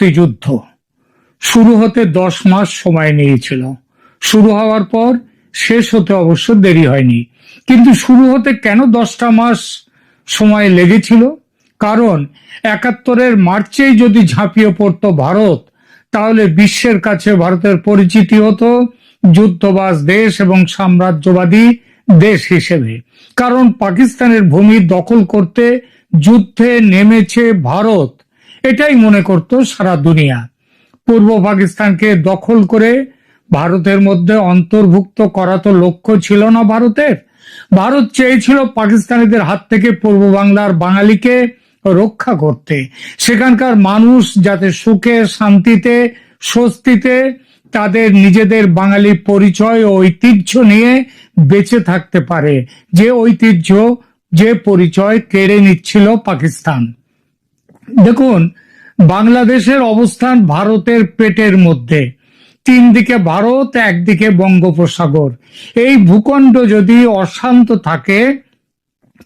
মুক্তিযুদ্ধ। শুরু হতে দশ মাস সময় নিয়েছিল। শুরু হওয়ার পর শেষ হতে অবশ্য দেরি হয়নি। কিন্তু শুরু হতে কেন দশটা মাস সময় লেগেছিল? কারণ একাত্তরের মার্চেই যদি ঝাঁপিয়ে পড়ত ভারত, তাহলে বিশ্বের কাছে ভারতের পরিচিতি হতো যুদ্ধবাজ দেশ এবং সাম্রাজ্যবাদী দেশ হিসেবে। কারণ পাকিস্তানের ভূমি দখল করতে যুদ্ধে নেমেছে ভারত। এটাই মনে করত সারা দুনিয়া। পূর্ব পাকিস্তানকে দখল করে ভারতের মধ্যে অন্তর্ভুক্ত করা তো লক্ষ্য ছিল না ভারতের। ভারত চেয়েছিল পাকিস্তানিদের হাত থেকে পূর্ব বাংলার বাঙালিকে রক্ষা করতে। সেখানকার মানুষ যাতে সুখে, শান্তিতে, স্বস্তিতে তাদের নিজেদের বাঙালি পরিচয় ও ঐতিহ্য নিয়ে বেঁচে থাকতে পারে। যে ঐতিহ্য, যে পরিচয় কেড়ে নিচ্ছিল পাকিস্তান। দেখুন, বাংলাদেশের অবস্থান ভারতের পেটের মধ্যে। তিন দিকে ভারত, একদিকে বঙ্গোপসাগর। এই ভূখণ্ড যদি অশান্ত থাকে,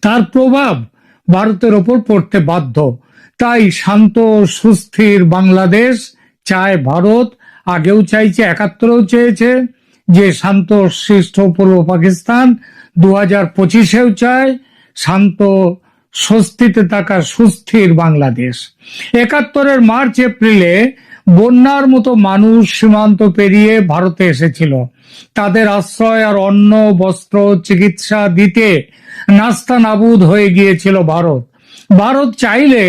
তার প্রভাব ভারতের ওপর পড়তে বাধ্য। তাই শান্ত, সুস্থির বাংলাদেশ চায় ভারত। আগেও চাইছে, একাত্তরেও চেয়েছে যে শান্ত সৃষ্ট পূর্ব পাকিস্তান। দু হাজার পঁচিশেও চায় শান্ত স্বস্তিতে থাকা সুস্থির বাংলাদেশ। একাত্তরের মার্চ, এপ্রিলে বন্যার মতো মানুষ সীমান্ত পেরিয়ে ভারতে এসেছিল। তাদের আশ্রয় আর অন্ন, বস্ত্র, চিকিৎসা দিতে নাস্তা নাবুদ হয়ে গিয়েছিল ভারত। ভারত চাইলে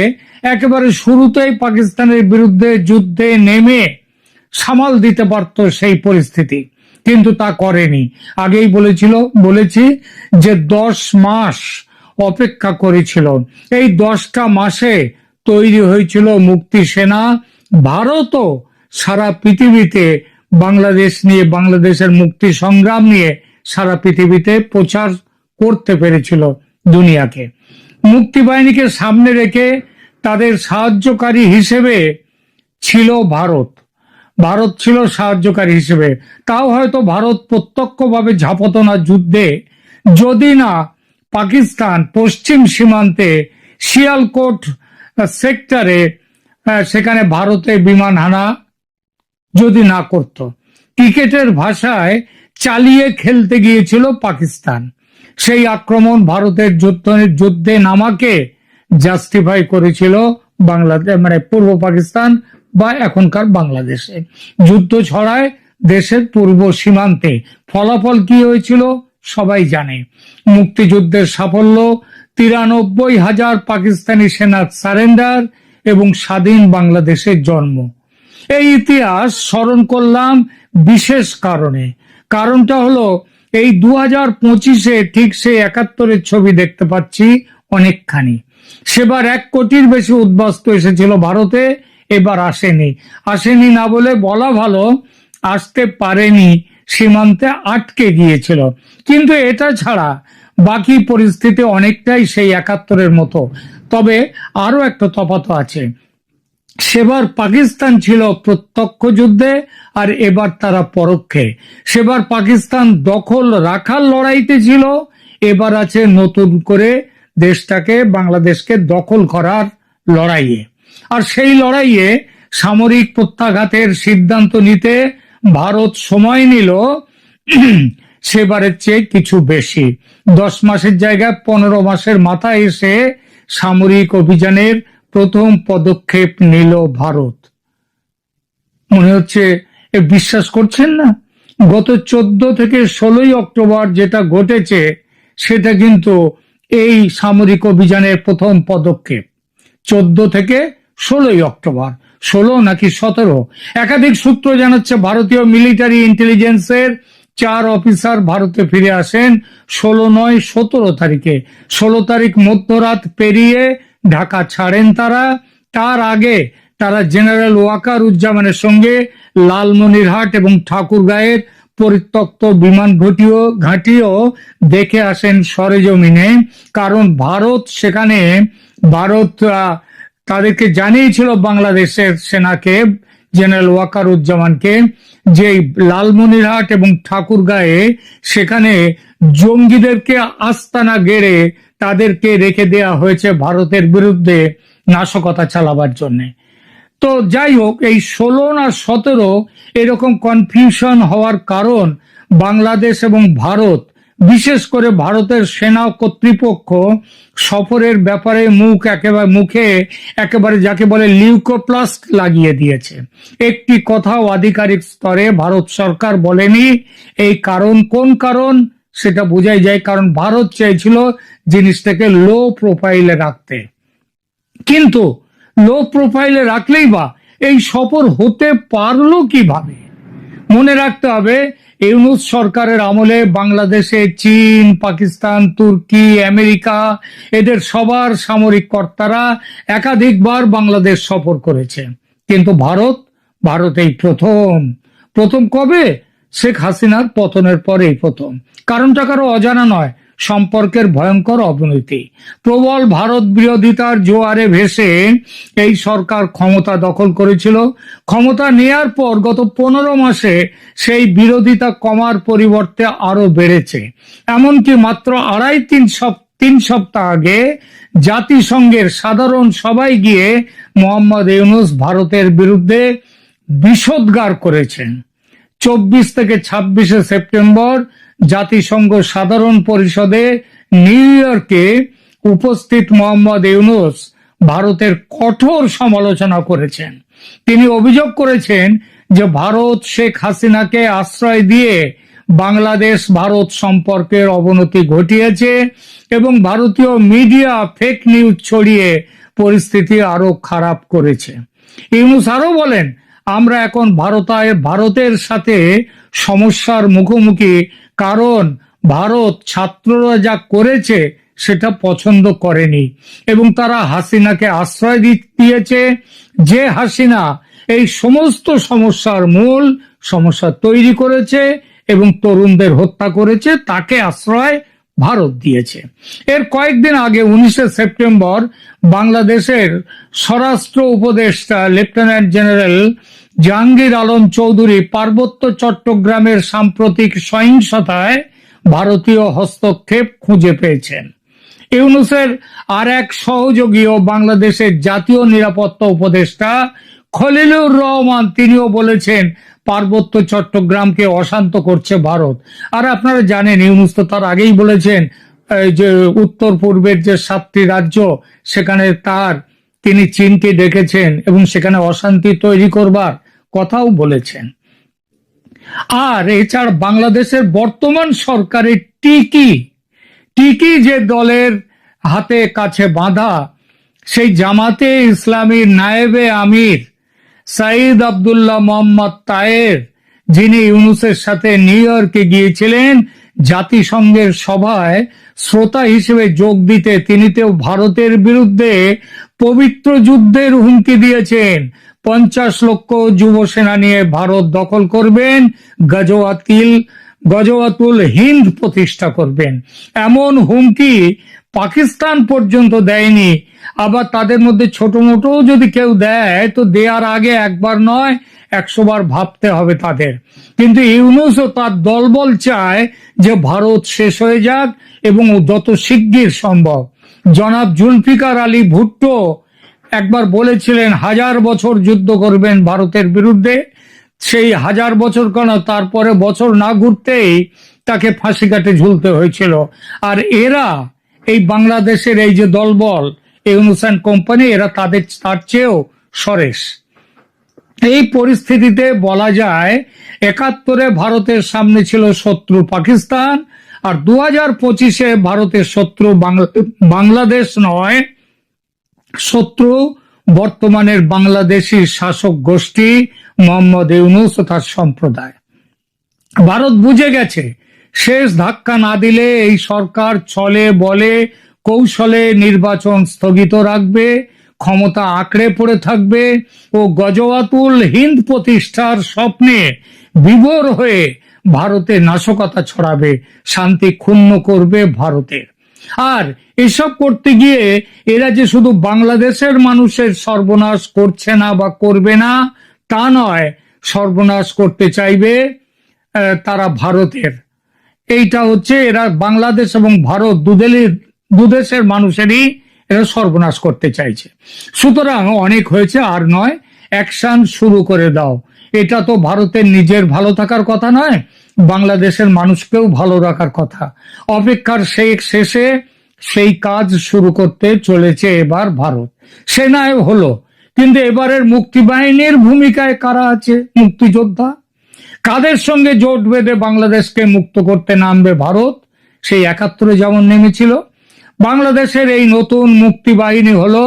একেবারে শুরুতেই পাকিস্তানের বিরুদ্ধে যুদ্ধে নেমে সামাল দিতে পারত সেই পরিস্থিতি, কিন্তু তা করেনি। আগেই বলেছিল, বলেছি যে দশ মাস অপেক্ষা করেছিল। এই দশটা মাসে তৈরি হয়েছিল মুক্তি সেনা। ভারতও সারা পৃথিবীতে বাংলাদেশ নিয়ে, বাংলাদেশের মুক্তি সংগ্রাম নিয়ে সারা পৃথিবীতে প্রচার করতে পেরেছিল দুনিয়াকে। মুক্তি বাহিনীকে সামনে রেখে তাদের সাহায্যকারী হিসেবে ছিল ভারত। ভারত ছিল সাহায্যকারী হিসেবে। তাও হয়তো ভারত প্রত্যক্ষভাবে ঝাঁপত না যুদ্ধে, যদি না পাকিস্তান পশ্চিম সীমান্তে শিয়ালকোট সেক্টরে সেখানে ভারতে বিমান হানা যদি না করত। ক্রিকেটের ভাষায় চালিয়ে খেলতে গিয়েছিল পাকিস্তান। সেই আক্রমণ ভারতের যুদ্ধ যুদ্ধে নামাকে জাস্টিফাই করেছিল বাংলাদেশ মানে পূর্ব পাকিস্তান বা এখনকার বাংলাদেশে। যুদ্ধ ছড়ায় দেশের পূর্ব সীমান্তে। ফলাফল কি হয়েছিল? সবাই জানে। মুক্তিযুদ্ধের সাফল্য, তিরানব্বই হাজার পাকিস্তানি সেনার সারেন্ডার এবং স্বাধীন বাংলাদেশের জন্ম। এই ইতিহাস স্মরণ করলাম বিশেষ কারণে। কারণটা হলো, এই দু হাজার পঁচিশে ঠিক সেই একাত্তরের ছবি দেখতে পাচ্ছি অনেকখানি। সেবার এক কোটির বেশি উদ্বাস্ত এসেছিল ভারতে, এবার আসেনি। আসেনি না বলে বলা ভালো, আসতে পারেনি সীমান্তে আটকে গিয়েছিল। কিন্তু এটা ছাড়া বাকি পরিস্থিতি অনেকটাই সেই একাত্তরের মতো। তবে আরও একটা তফাৎ আছে। সেবার পাকিস্তান ছিল প্রত্যক্ষ যুদ্ধে আর এবার তারা পরোক্ষে। সেবার পাকিস্তান দখল রাখার লড়াইতে ছিল, এবার আছে নতুন করে দেশটাকে, বাংলাদেশকে দখল করার লড়াইয়ে। আর সেই লড়াইয়ে সামরিক প্রত্যাঘাতের সিদ্ধান্ত নিতে ভারত সময় নিল সেবারের চেয়ে কিছু বেশি। দশ মাসের জায়গায় পনেরো মাসের মাথায় এসে সামরিক অভিযানের প্রথম পদক্ষেপ নিল ভারত। মনে হচ্ছে বিশ্বাস করছেন না? গত চোদ্দ থেকে ষোলোই অক্টোবর যেটা ঘটেছে, সেটা কিন্তু এই সামরিক অভিযানের প্রথম পদক্ষেপ। চোদ্দ থেকে ষোলোই অক্টোবর। ষোলো নাকি সতেরো? একাধিক সূত্র জানাচ্ছে ভারতীয় মিলিটারি ইন্টেলিজেন্সের চার অফিসার ভারতে ফিরে আসেন ষোলো নয় সতেরো তারিখে। ষোলো তারিখ মধ্যরাত পেরিয়ে ঢাকা ছাড়েন তারা। তার আগে তারা জেনারেল ওয়াকার উজ্জামানের সঙ্গে লালমনিরহাট এবং ঠাকুরগাঁয়ের পরিত্যক্ত বিমান ঘটিও ঘাঁটিও দেখে আসেন সরেজমিনে। কারণ ভারত সেখানে ভারত আহ, তাদেরকে জানিয়েছিল বাংলাদেশের সেনাকে, জেনারেল ওয়াকারুজ্জামানকে, যে লালমনিরহাট এবং ঠাকুরগাঁয়ে সেখানে জঙ্গিদেরকে আস্তানা গেড়ে তাদেরকে রেখে দেয়া হয়েছে ভারতের বিরুদ্ধে নাশকতা চালাবার জন্য। তো যাই হোক, এই ষোলো না সতেরো এরকম কনফিউশন হওয়ার কারণ বাংলাদেশ এবং ভারত বিশেষ করে ভারতের সেনা কর্তৃপক্ষ সফরের ব্যাপারে মুখ একেবারে মুখে একেবারে যাকে বলে লিউকোপ্লাস্ট লাগিয়ে দিয়েছে। একটি কথাও আধিকারিক স্তরে ভারত সরকার বলেনি। এই কারণ কোন কারণ? সেটা বোঝাই যায়, কারণ ভারত চেয়েছিল জিনিসটাকে লো প্রোফাইলে রাখতে। কিন্তু লো প্রোফাইলে রাখলেই বা এই সফর হতে পারল কীভাবে? মনে রাখতে হবে ইউনুস সরকারের আমলে বাংলাদেশে চীন, পাকিস্তান, তুর্কি, আমেরিকা, এদের সবার সামরিক কর্তারা একাধিকবার বাংলাদেশ সফর করেছে। কিন্তু ভারত ভারত এই প্রথম। প্রথম কবে? শেখ হাসিনার পতনের পরেই প্রথম। কারণটা কারও অজানা নয়। সম্পর্কের ভয়ঙ্কর অবনতি। প্রবল ভারত বিরোধিতার জোয়ারে ভেসে এই সরকার ক্ষমতা দখল করেছিল। ক্ষমতা নেয়ার পর গত পনেরো মাসে সেই বিরোধিতা কমার পরিবর্তে আরও বেড়েছে। এমনকি মাত্র আড়াই তিন সপ্তাহ তিন সপ্তাহ আগে জাতিসংঘের সাধারণ সবাই গিয়ে মোহাম্মদ ইউনুস ভারতের বিরুদ্ধে বিষোদ্গার করেছেন। চব্বিশ থেকে ছাব্বিশে সেপ্টেম্বর জাতিসংঘ সাধারণ পরিষদে নিউ ইয়র্কে উপস্থিত মোহাম্মদ ইউনুস ভারতের কঠোর সমালোচনা করেছেন। তিনি অভিযোগ করেছেন যে ভারত শেখ হাসিনাকে আশ্রয় দিয়ে বাংলাদেশ ভারত সম্পর্কের অবনতি ঘটিয়েছে এবং ভারতীয় মিডিয়া ফেক নিউজ ছড়িয়ে পরিস্থিতি আরও খারাপ করেছে। ইউনুস আরও বলেন, আমরা এখন ভারতায়, ভারতের সাথে সমস্যার মুখোমুখি কারণ ভারত ছাত্ররা যা করেছে সেটা পছন্দ করেনি। এবং তারা হাসিনাকে আশ্রয় দিয়েছে। যে হাসিনা এই সমস্ত সমস্যার মূল সমস্যা তৈরি করেছে এবং তরুণদের হত্যা করেছে, তাকে আশ্রয় ভারত দিয়েছে। এর কয়েকদিন আগে উনিশে সেপ্টেম্বর বাংলাদেশের স্বরাষ্ট্র উপদেষ্টা, লেফটেন্যান্ট জেনারেল জাহাঙ্গীর আলম চৌধুরী পার্বত্য চট্টগ্রামের সাম্প্রতিক সহিংসতায় ভারতীয় হস্তক্ষেপ খুঁজে পেয়েছেন। ইউনুসের আর এক সহযোগী ও বাংলাদেশের জাতীয় নিরাপত্তা উপদেষ্টা খলিলুর রহমান, তিনিও বলেছেন, পার্বত্য চট্টগ্রামকে অশান্ত করছে ভারত। আর আপনারা জানেন, ইউনুস তো তার আগেই বলেছেন যে উত্তর পূর্বের যে সাতটি রাজ্য, সেখানে তার, তিনি চীনকে ডেকেছেন এবং সেখানে অশান্তি তৈরি করবার কথাও বলেছেন। আর এছাড়া বাংলাদেশের বর্তমান সরকারের টিকি টিকি যে দলের হাতে কাছে বাঁধা, সেই জামাতে ইসলামীর নায়েবে আমির সাইদ আব্দুল্লাহ মোহাম্মদ তায়ের, যিনি ইউনুসের সাথে নিউ ইয়র্কে গিয়েছিলেন, জাতিসংঘের সভায় শ্রোতা হিসেবে যোগ দিতে, তিনি তো ভারতের বিরুদ্ধে পবিত্র যুদ্ধের হুমকি দিয়েছেন। পঞ্চাশ লক্ষ যুব সেনা নিয়ে ভারত দখল করবেন, গজওয়াতিল, গজওয়াতুল হিন্দ প্রতিষ্ঠা করবেন। এমন হুমকি পাকিস্তান পর্যন্ত দেয়নি। আবার তাদের মধ্যে ছোট মোটো যদি কেউ দেয়, তো দেওয়ার আগে একবার নয়, একশোবার ভাবতে হবে তাদের। কিন্তু ইউনুসও তার দলবল চায় যে ভারত শেষ হয়ে যাক এবং যত শিগগির সম্ভব। জনাব জুলফিকার আলী ভুট্টো একবার বলেছিলেন, হাজার বছর যুদ্ধ করবেন ভারতের বিরুদ্ধে। সেই হাজার বছর কেন? তারপরে বছর না ঘুরতেই তাকে ফাঁসি কাটে ঝুলতে হয়েছিল। আর এরা, এই বাংলাদেশের এই যে দলবল, এই অনুষ্ঠান কোম্পানি, এরা তাদের, তার চেয়েও সরেশ। এই পরিস্থিতিতে বলা যায়, একাত্তরে ভারতের সামনে ছিল শত্রু পাকিস্তান, আর দু হাজার পঁচিশে ভারতের শত্রু বাংলা- বাংলাদেশ নয় শত্রু বর্তমানের বাংলাদেশি শাসক গোষ্ঠী মোহাম্মদ ইউনুস ও তার সম্প্রদায়। ভারত বুঝে গেছে, শেষ ধাক্কা না দিলে এই সরকার ছলে বলে, কৌশলে নির্বাচন স্থগিত রাখবে, ক্ষমতা আঁকড়ে পড়ে থাকবে ও গজওয়াতুল হিন্দ প্রতিষ্ঠার স্বপ্নে বিভোর হয়ে ভারতে নাশকতা ছড়াবে, শান্তি ক্ষুণ্ণ করবে ভারতের। আর এসব করতে গিয়ে এরা যে শুধু বাংলাদেশের মানুষের সর্বনাশ করছে না বা করবে না, তা নয়, সর্বনাশ করতে চাইবে তারা ভারতের। এইটা হচ্ছে এরা বাংলাদেশ এবং ভারত দুদেলের দুদেশের মানুষেরই এরা সর্বনাশ করতে চাইছে। সুতরাং অনেক হয়েছে, আর নয়, অ্যাকশন শুরু করে দাও। এটা তো ভারতের নিজের ভালো থাকার কথা নয় বাংলাদেশের মানুষকেও ভালো রাখার কথা। অপেক্ষার সেই শেষে সেই কাজ শুরু করতে চলেছে এবার ভারত। সেনায় হলো, কিন্তু এবারের মুক্তিবাহিনীর ভূমিকায় কারা আছে মুক্তিযোদ্ধা? কাদের সঙ্গে জোট বেঁধে বাংলাদেশকে মুক্ত করতে নামবে ভারত? সেই একাত্তরে যেমন নেমেছিল, বাংলাদেশের এই নতুন মুক্তি বাহিনী হলো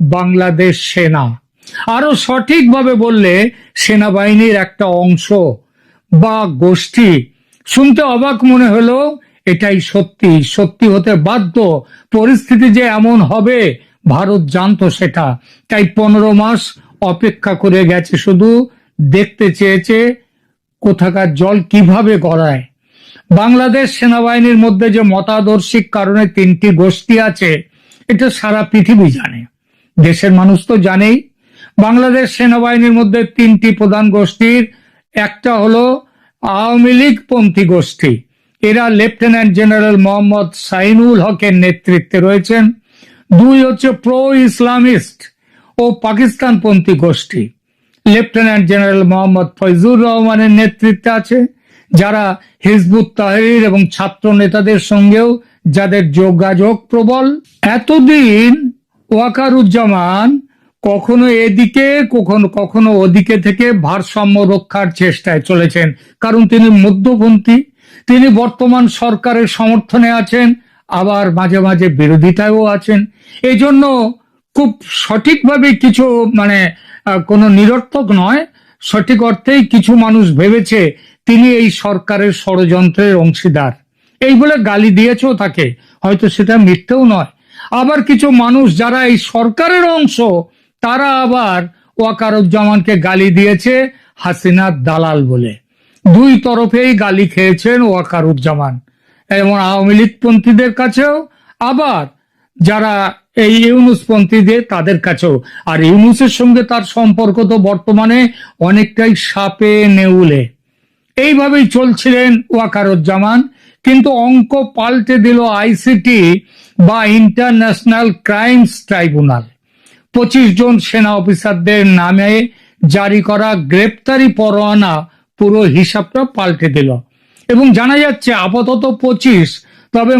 বাংলাদেশ সেনা। আরও সঠিকভাবে বললে সেনাবাহিনীর একটা অংশ বা গোষ্ঠী। শুনতে অবাক মনে হলো, এটাই সত্যি। সত্যি হতে বাধ্য। পরিস্থিতি যে এমন হবে, ভারত জানতো সেটা। তাই পনেরো মাস অপেক্ষা করে গেছে শুধু। দেখতে চেয়েছে কোথাকার জল কীভাবে গড়ায়। বাংলাদেশ সেনাবাহিনীর মধ্যে যে মতাদর্শিক কারণে তিনটি গোষ্ঠী আছে, এটা সারা পৃথিবী জানে। দেশের মানুষ তো জানেই। বাংলাদেশ সেনাবাহিনীর মধ্যে তিনটি প্রধান গোষ্ঠীর একটা হলো আওয়ামী লীগ পন্থী গোষ্ঠী। এরা লেফটেন্যান্ট জেনারেল মোহাম্মদ সাইনুল হকের নেতৃত্বে রয়েছেন। দুই হচ্ছে প্রো ইসলামিস্ট ও পাকিস্তানপন্থী গোষ্ঠী। লেফটেন্যান্ট জেনারেল মোহাম্মদ ফৈজুর রহমানের নেতৃত্বে আছে, যারা হিজবুত তাহরির এবং ছাত্র নেতাদের সঙ্গেও যাদের যোগাযোগ প্রবল। এতদিন ওয়াকারুজ্জামান কখনো এদিকে, কখনো কখনো ওদিকে থেকে ভারসাম্য রক্ষার চেষ্টায় চলেছেন। কারণ তিনি মধ্যপন্থী, তিনি বর্তমান সরকারের সমর্থনে আছেন, আবার মাঝে মাঝে বিরোধিতায়ও আছেন। এই জন্য খুব সঠিকভাবে কিছু মানে কোনো নিরর্থক নয়, সঠিক অর্থেই কিছু মানুষ ভেবেছে তিনি এই সরকারের ষড়যন্ত্রের অংশীদার। এই বলে গালি দিয়েছেও তাকে, হয়তো সেটা মিথ্যেও নয়। আবার কিছু মানুষ যারা এই সরকারের অংশ তারা আবার ওয়াকারুজ্জামানকে গালি দিয়েছে হাসিনার দালাল বলে। দুই তরফেই গালি খেয়েছেন ওয়াকারুজ্জামান। এবং আওয়ামী লীগপন্থীদের কাছেও, আবার যারা এই ইউনুসপন্থীদের তাদের কাছেও। আর ইউনুসের সঙ্গে তার সম্পর্ক তো বর্তমানে অনেকটাই সাপে নেউলে। এইভাবেই চলছিলেন ওয়াকারুজ্জামান, কিন্তু অঙ্ক পাল্টে দিল আইসিটি বা ইন্টারন্যাশনাল ক্রাইমস ট্রাইব্যুনাল। পঁচিশ জন সেনা অফিসারদের নামে জারি করা গ্রেপ্তারি পরোয়ানা পুরো হিসাবটা পাল্টে দিল। এবং জানা যাচ্ছে আপাতত পঁচিশ, তবে